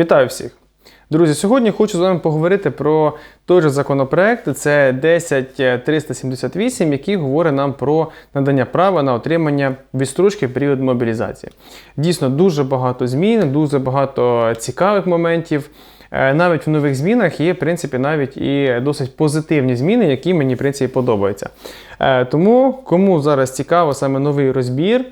Вітаю всіх! Друзі, сьогодні хочу з вами поговорити про той же законопроект. Це 10378, який говорить нам про надання права на отримання відстрочки в період мобілізації. Дійсно, дуже багато змін, дуже багато цікавих моментів. Е, Навіть в нових змінах є, в принципі, навіть і досить позитивні зміни, які мені в принципі подобаються. Е, Тому, кому зараз цікаво саме новий розбір,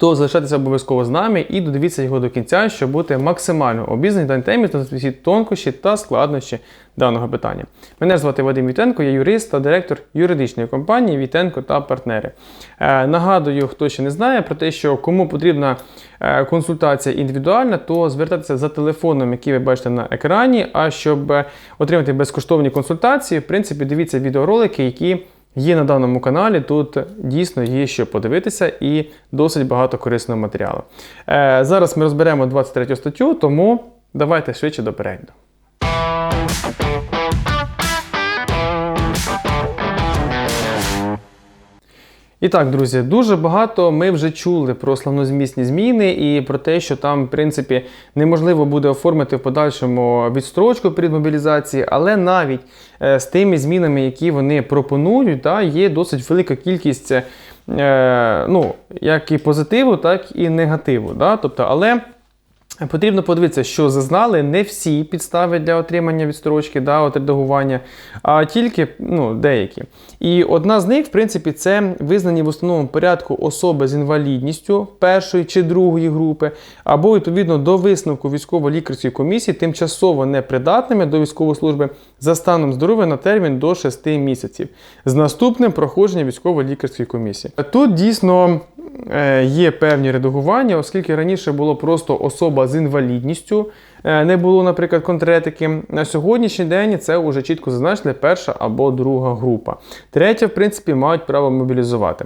то залишайтеся обов'язково з нами і додивіться його до кінця, щоб бути максимально обізнані даній темі та всі тонкощі та складнощі даного питання. Мене звати Вадим Вітенко, я юрист та директор юридичної компанії Вітенко та партнери. Е, нагадую, хто ще не знає про те, що кому потрібна е, консультація індивідуальна, то звертайтеся за телефоном, який ви бачите на екрані. А щоб е, отримати безкоштовні консультації, в принципі, дивіться відеоролики, які Є на даному каналі, тут дійсно є що подивитися і досить багато корисного матеріалу. Е, зараз ми розберемо 23 статтю, тому давайте швидше до перегляду. І так, друзі, дуже багато ми вже чули про славнозмісні зміни і про те, що там, в принципі, неможливо буде оформити в подальшому відстрочку перед мобілізацією, але навіть е, з тими змінами, які вони пропонують, та, є досить велика кількість е, ну, як і позитиву, так і негативу. Та? Тобто, але Потрібно подивитися, що зазнали не всі підстави для отримання відстрочки, да, от редагування, а тільки ну, деякі. І одна з них, в принципі, це визнані в основному порядку особи з інвалідністю першої чи другої групи, або відповідно до висновку військово-лікарської комісії тимчасово непридатними до військової служби за станом здоров'я на термін до 6 місяців з наступним проходженням військово-лікарської комісії. Тут дійсно є певні редагування, оскільки раніше було просто особа з інвалідністю, е, не було, наприклад, конкретики. На сьогоднішній день це вже чітко зазначили перша або друга група. Третя, в принципі, мають право мобілізувати.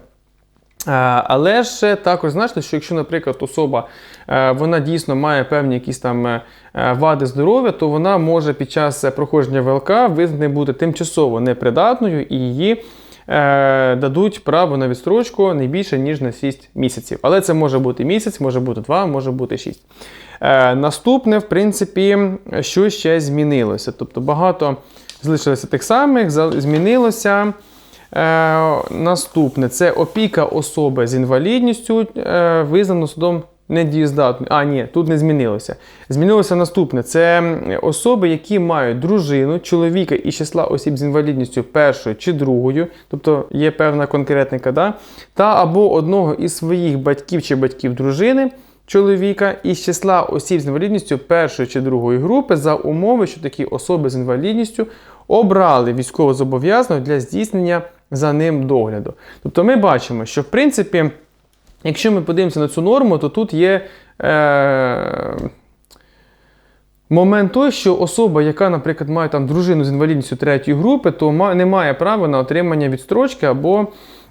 Е, Але ж також значно, що якщо, наприклад, особа е, вона дійсно має певні якісь там е, вади здоров'я, то вона може під час проходження ВЛК визнати бути тимчасово непридатною і її дадуть право на відстрочку не більше, ніж на 6 місяців. Але це може бути місяць, може бути 2, може бути 6. Наступне, в принципі, що ще змінилося. Тобто багато залишилося тих самих, змінилося. Е, Наступне це опіка особи з інвалідністю, е, визнано судом недієздатною. А, ні, тут не змінилося. Змінилося наступне: це особи, які мають дружину, чоловіка із числа осіб з інвалідністю першою чи другою, тобто є певна конкретника, да? та або одного із своїх батьків чи батьків дружини. Чоловіка із числа осіб з інвалідністю першої чи другої групи за умови, що такі особи з інвалідністю обрали військовозобов'язаного для здійснення за ним догляду. Тобто ми бачимо, що в принципі, якщо ми подивимося на цю норму, то тут є е, момент той, що особа, яка, наприклад, має там дружину з інвалідністю третьої групи, то не має права на отримання відстрочки або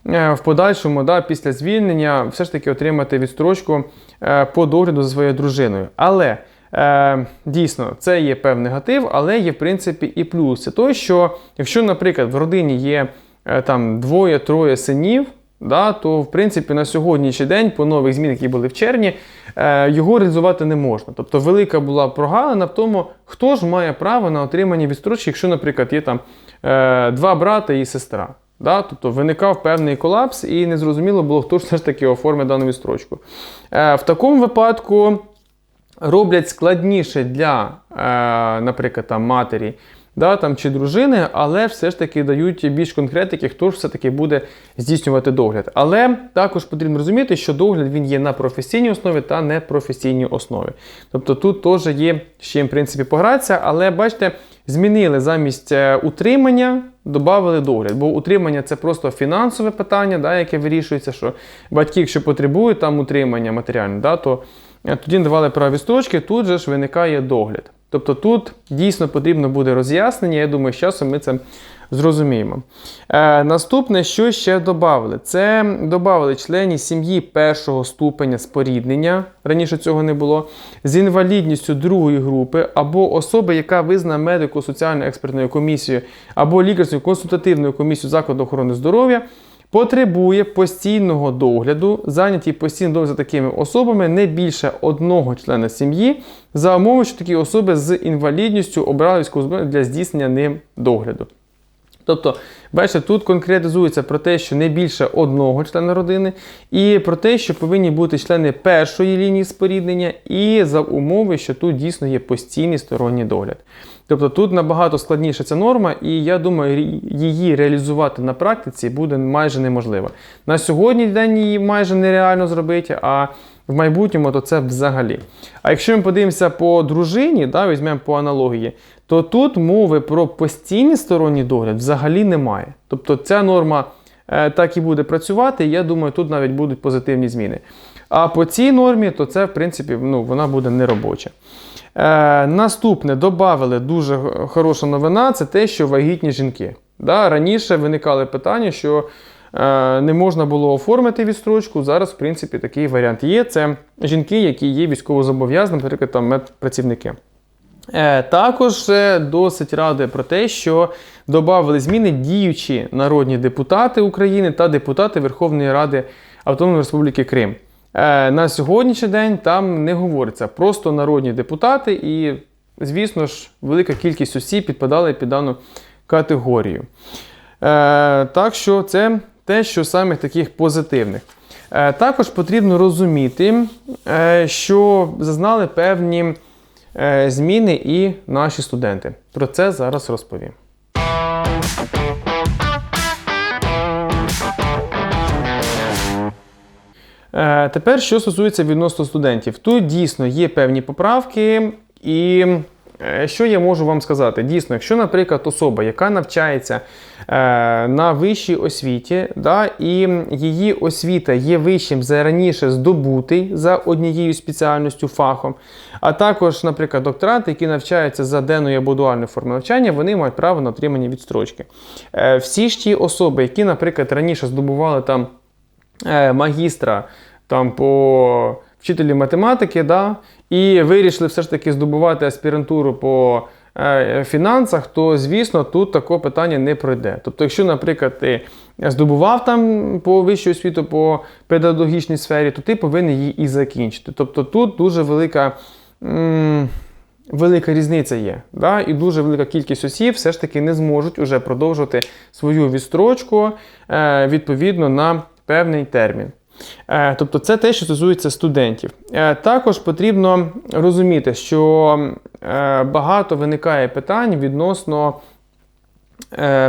е, в подальшому, да, після звільнення, все ж таки отримати відстрочку е, по догляду за своєю дружиною. Але Е, Дійсно, це є певний негатив, але є в принципі і плюс. Це той, що якщо, наприклад, в родині є е, там двоє-троє синів, да, то в принципі на сьогоднішній день, по нових змінах, які були в червні, е, його реалізувати не можна. Тобто велика була прогалина в тому, хто ж має право на отримання відстрочки, якщо, наприклад, є там е, два брата і сестра. Да? Тобто виникав певний колапс, і незрозуміло було, хто ж все ж таки оформить дану відстрочку. Е, В такому випадку роблять складніше для, наприклад, там, матері да, там, чи дружини, але все ж таки дають більш конкретики, хто ж все-таки буде здійснювати догляд. Але також потрібно розуміти, що догляд він є на професійній основі та непрофесійній основі. Тобто тут теж є з чим в принципі погратися, але бачите, змінили замість е, утримання. Додали догляд, бо утримання це просто фінансове питання, да, яке вирішується, що батьки, якщо потребують там утримання матеріальне, да, то тоді давали праві строчки, тут же ж виникає догляд. Тобто тут дійсно потрібно буде роз'яснення, я думаю, з часом ми це зрозуміємо. Е, Наступне, що ще додали? Це додали членів сім'ї першого ступеня споріднення, раніше цього не було, з інвалідністю другої групи, або особи, яка визнана медико-соціальною експертною комісією, або лікарською консультативною комісією закладу охорони здоров'я потребує постійного догляду, зайняті постійно за такими особами не більше одного члена сім'ї, за умови, що такі особи з інвалідністю обрали військову для здійснення ним догляду. Тобто, бачите, тут конкретизується про те, що не більше одного члена родини, і про те, що повинні бути члени першої лінії споріднення, і за умови, що тут дійсно є постійний сторонній догляд. Тобто тут набагато складніша ця норма, і я думаю, її реалізувати на практиці буде майже неможливо. На сьогодні день її майже нереально зробити, а в майбутньому то це взагалі. А якщо ми подивимося по дружині, да, візьмемо по аналогії, то тут мови про постійний сторонній догляд взагалі немає. Тобто ця норма е, так і буде працювати, і я думаю, тут навіть будуть позитивні зміни. А по цій нормі, то це, в принципі, ну, вона буде неробоча. Е, наступне додали дуже хороша новина це те, що вагітні жінки. Да, раніше виникали питання, що не можна було оформити відстрочку. Зараз, в принципі, такий варіант є. Це жінки, які є військовозобов'язаними, наприклад, там медпрацівники. Е, також е, досить радує про те, що додали зміни діючі народні депутати України та депутати Верховної Ради Автономної Республіки Крим. Е, на сьогоднішній день там не говориться просто народні депутати, і, звісно ж, велика кількість осіб підпадали під дану категорію. Е, так що це те, що самих таких позитивних. Е, також потрібно розуміти, е, що зазнали певні е, зміни і наші студенти. Про це зараз розповім. Тепер, що стосується відносно студентів, тут дійсно є певні поправки, і що я можу вам сказати? Дійсно, якщо, наприклад, особа, яка навчається е, на вищій освіті, да, і її освіта є вищим за раніше здобутий за однією спеціальністю фахом, а також, наприклад, докторанти, які навчаються за денною або дуальною формою навчання, вони мають право на отримання відстрочки. Е, всі ж ті особи, які, наприклад, раніше здобували там е, магістра там, по вчителі математики, да, і вирішили все ж таки здобувати аспірантуру по е, фінансах, то, звісно, тут такого питання не пройде. Тобто, якщо, наприклад, ти здобував там по вищу освіту по педагогічній сфері, то ти повинен її і закінчити. Тобто тут дуже велика. Велика різниця є, да? і дуже велика кількість осіб все ж таки не зможуть уже продовжувати свою відстрочку е, відповідно на певний термін. Е, Тобто це те, що стосується студентів. Е, Також потрібно розуміти, що е, багато виникає питань відносно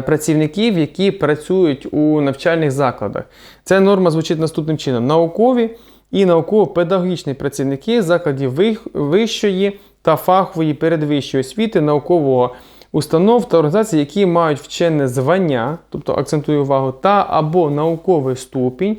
працівників, які працюють у навчальних закладах. Ця норма звучить наступним чином: наукові і науково-педагогічні працівники закладів вищої та фахової передвищої освіти, наукового установ та організацій, які мають вчене звання, тобто акцентую увагу, та або науковий ступінь.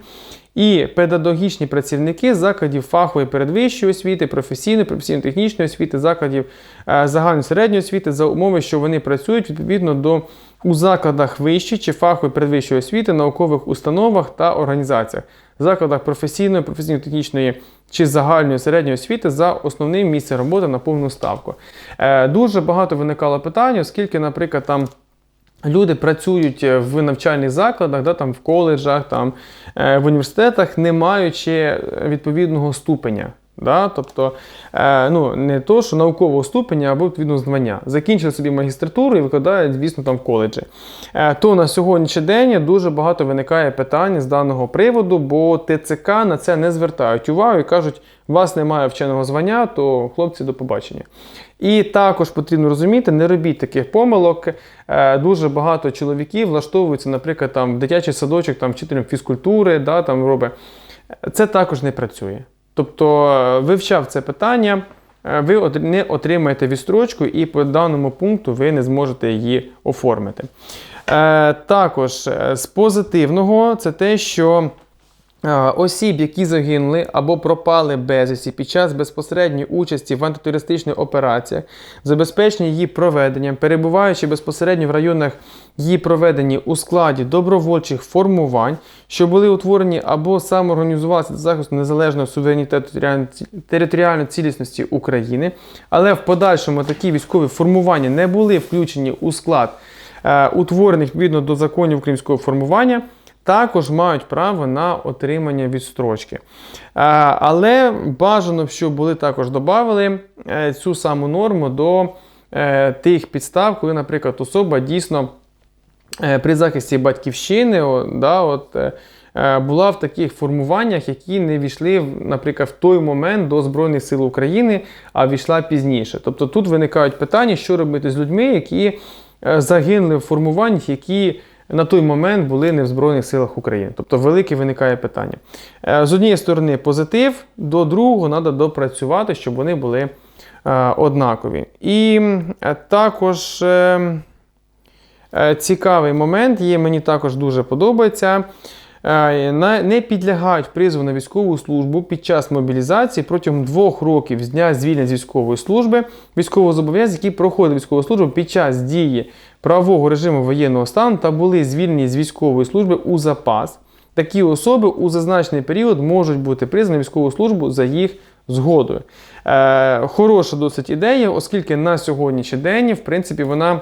І педагогічні працівники закладів фахової передвищої освіти, професійної, професійно-технічної освіти, закладів е, загальної середньої освіти за умови, що вони працюють відповідно до у закладах вищої чи фахової передвищої освіти, наукових установах та організаціях, закладах професійної, професійно-технічної чи загальної середньої освіти за основним місцем роботи на повну ставку. Е, Дуже багато виникало питань, оскільки, наприклад, там. Люди працюють е, в навчальних закладах, да, там, в коледжах, там, е, в університетах, не маючи е, відповідного ступеня. Да? Тобто, е, ну, не то, що наукового ступеня або відповідно звання. Закінчили собі магістратуру і викладають, звісно, там в коледжі. Е, то на сьогоднішній день дуже багато виникає питань з даного приводу, бо ТЦК на це не звертають увагу і кажуть, у вас немає вченого звання, то хлопці до побачення. І також потрібно розуміти, не робіть таких помилок. Е, Дуже багато чоловіків влаштовуються, наприклад, там в дитячий садочок, там вчителем фізкультури, да, там робить. Це також не працює. Тобто, е, вивчав це питання, е, ви не отримаєте відстрочку, і по даному пункту ви не зможете її оформити. Е, Також з позитивного це те, що осіб, які загинули або пропали безвісті під час безпосередньої участі в антитерористичних операціях, забезпечення її проведенням, перебуваючи безпосередньо в районах її проведені у складі добровольчих формувань, що були утворені або самоорганізувалися для захисту незалежного суверенітету територіальної цілісності України, але в подальшому такі військові формування не були включені у склад е, утворених відповідно до законів українського формування також мають право на отримання відстрочки. Е, Але бажано, щоб були також додали е, цю саму норму до е, тих підстав, коли, наприклад, особа дійсно при захисті батьківщини да, от, була в таких формуваннях, які не війшли, наприклад, в той момент до Збройних сил України, а війшла пізніше. Тобто тут виникають питання, що робити з людьми, які загинули в формуваннях, які на той момент були не в Збройних силах України. Тобто велике виникає питання. Е, З однієї сторони, позитив, до другого треба допрацювати, щоб вони були е, однакові. І е, також. Цікавий момент є, мені також дуже подобається. Не підлягають призову на військову службу під час мобілізації протягом двох років з дня звільнення з військової служби військовозобов'язані, які проходили військову службу під час дії правового режиму воєнного стану та були звільнені з військової служби у запас. Такі особи у зазначений період можуть бути призвані на військову службу за їх згодою. Е, хороша досить ідея, оскільки на сьогоднішній день, в принципі, вона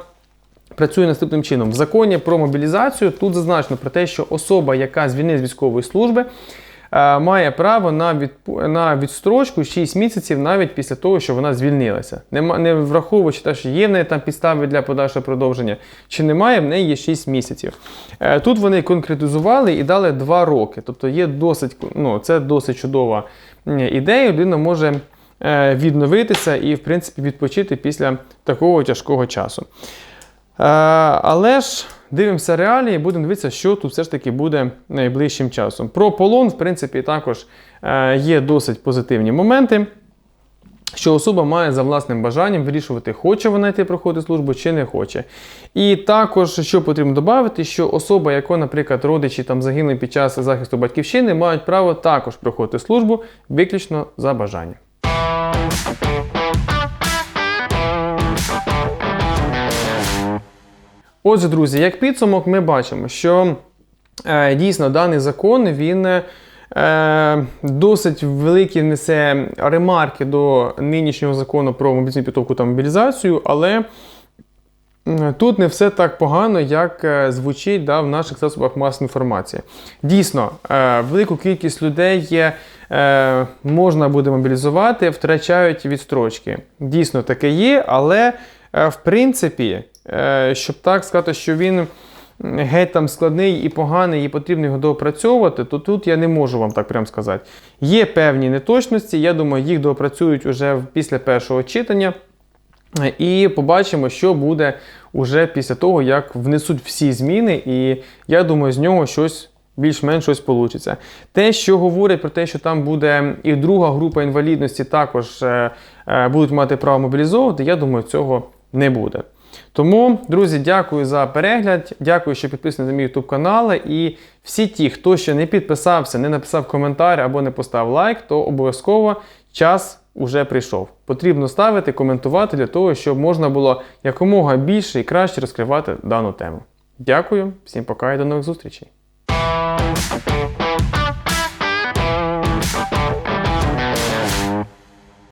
працює наступним чином. В законі про мобілізацію тут зазначено про те, що особа, яка звільнена з військової служби, має право на, відпу- на відстрочку 6 місяців навіть після того, що вона звільнилася. Нема, не враховуючи те, що є в неї там підстави для подальшого продовження, чи немає, в неї є 6 місяців. Е, Тут вони конкретизували і дали 2 роки. Тобто є досить, ну, це досить чудова ідея. Людина може е, відновитися і, в принципі, відпочити після такого тяжкого часу. Е, Але ж дивимося реалії, будемо дивитися, що тут все ж таки буде найближчим часом. Про полон, в принципі, також е, є досить позитивні моменти. Що особа має за власним бажанням вирішувати, хоче вона йти проходити службу чи не хоче. І також, що потрібно додати, що особа, яка, наприклад, родичі там загинули під час захисту батьківщини, мають право також проходити службу виключно за бажанням. Отже, друзі, як підсумок, ми бачимо, що е, дійсно даний закон він е, досить великі внесе ремарки до нинішнього закону про мобілізаційну підготовку та мобілізацію, але тут не все так погано, як е, звучить да, в наших засобах масової інформації. Дійсно, е, велику кількість людей е, можна буде мобілізувати, втрачають відстрочки. Дійсно, таке є, але в принципі, щоб так сказати, що він геть там складний і поганий, і потрібно його доопрацьовувати, то тут я не можу вам так прям сказати. Є певні неточності, я думаю, їх доопрацюють уже після першого читання. Е, І побачимо, що буде уже після того, як внесуть всі зміни, і я думаю, з нього щось більш-менш щось вийде. Те, що говорять про те, що там буде і друга група інвалідності також е, е, будуть мати право мобілізовувати, я думаю, цього не буде. Тому, друзі, дякую за перегляд. Дякую, що підписані на мій YouTube канал. І всі ті, хто ще не підписався, не написав коментар або не поставив лайк, то обов'язково час уже прийшов. Потрібно ставити, коментувати для того, щоб можна було якомога більше і краще розкривати дану тему. Дякую, всім пока і до нових зустрічей.